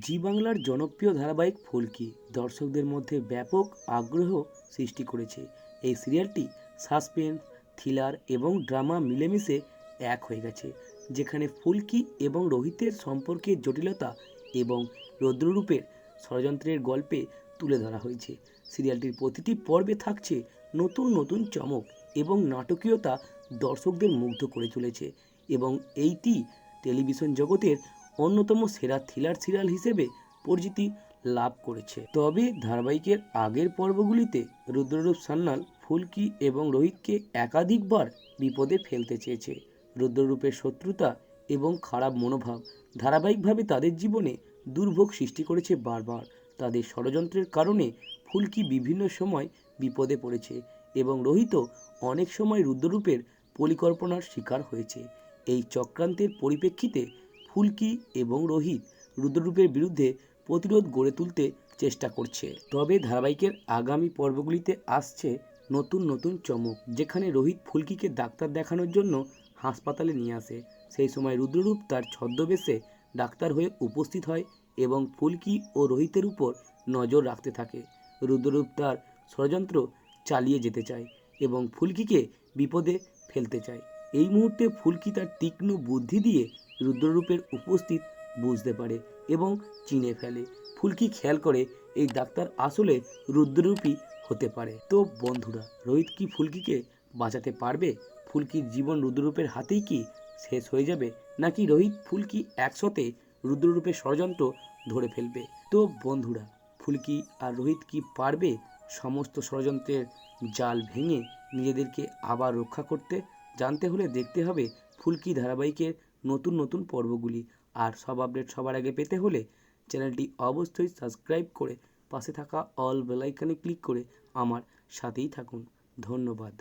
জি বাংলার জনপ্রিয় ধারাবাহিক ফুলকি দর্শকদের মধ্যে ব্যাপক আগ্রহ সৃষ্টি করেছে। এই সিরিয়ালটি সাসপেন্স, থ্রিলার এবং ড্রামা মিলেমিশে এক হয়ে গেছে, যেখানে ফুলকি এবং রোহিতের সম্পর্কের জটিলতা এবং রৌদ্ররূপের ষড়যন্ত্রের গল্পে তুলে ধরা হয়েছে। সিরিয়ালটির প্রতিটি পর্বে থাকছে নতুন নতুন চমক এবং নাটকীয়তা দর্শকদের মুগ্ধ করে চলেছে এবং এইটি টেলিভিশন জগতের অন্যতম সেরা থ্রিলার সিরিয়াল হিসেবে পরিচিতি লাভ করেছে। তবে ধারাবাহিকের আগের পর্বগুলিতে রুদ্ররূপ সান্যাল, ফুলকি এবং রোহিতকে একাধিকবার বিপদে ফেলতে চেয়েছে। রুদ্ররূপের শত্রুতা এবং খারাপ মনোভাব ধারাবাহিকভাবে তাদের জীবনে দুর্ভোগ সৃষ্টি করেছে বারবার। তাদের ষড়যন্ত্রের কারণে ফুলকি বিভিন্ন সময় বিপদে পড়েছে এবং রোহিতও অনেক সময় রুদ্ররূপের পরিকল্পনার শিকার হয়েছে। এই চক্রান্তের পরিপ্রেক্ষিতে ফুলকি এবং রোহিত রুদ্ররূপের বিরুদ্ধে প্রতিরোধ গড়ে তুলতে চেষ্টা করছে। তবে ধারাবাহিকের আগামী পর্বগুলিতে আসছে নতুন নতুন চমক, যেখানে রোহিত ফুলকিকে ডাক্তার দেখানোর জন্য হাসপাতালে নিয়ে আসে। সেই সময় রুদ্ররূপ তার ছদ্মবেশে ডাক্তার হয়ে উপস্থিত হয় এবং ফুলকি ও রোহিতের উপর নজর রাখতে থাকে। রুদ্ররূপ তার ষড়যন্ত্র চালিয়ে যেতে চায় এবং ফুলকিকে বিপদে ফেলতে চায়। এই মুহূর্তে ফুলকি তার তীক্ষ্ণ বুদ্ধি দিয়ে রুদ্ররূপের উপস্থিত বুঝতে পারে এবং চিনে ফেলে। ফুলকি খেয়াল করে এই ডাক্তার আসলে রুদ্ররূপী হতে পারে। তো বন্ধুরা, রোহিত কি ফুলকিকে বাঁচাতে পারবে? ফুলকির জীবন রুদ্ররূপের হাতেই কি শেষ হয়ে যাবে? নাকি রোহিত ফুলকি একসাথে রুদ্ররূপের ষড়যন্ত্র ধরে ফেলবে? তো বন্ধুরা, ফুলকি আর রোহিত কি পারবে সমস্ত ষড়যন্ত্রের জাল ভেঙে নিজেদেরকে আবার রক্ষা করতে? জানতে হলে দেখতে হবে ফুলকি ধারাবাহিকের নতুন নতুন পর্বগুলি। আর সব আপডেট সবার আগে পেতে হলে চ্যানেলটি অবশ্যই সাবস্ক্রাইব করে পাশে থাকা অল বেলাইকানে ক্লিক করে আমার সাথেই থাকুন। ধন্যবাদ।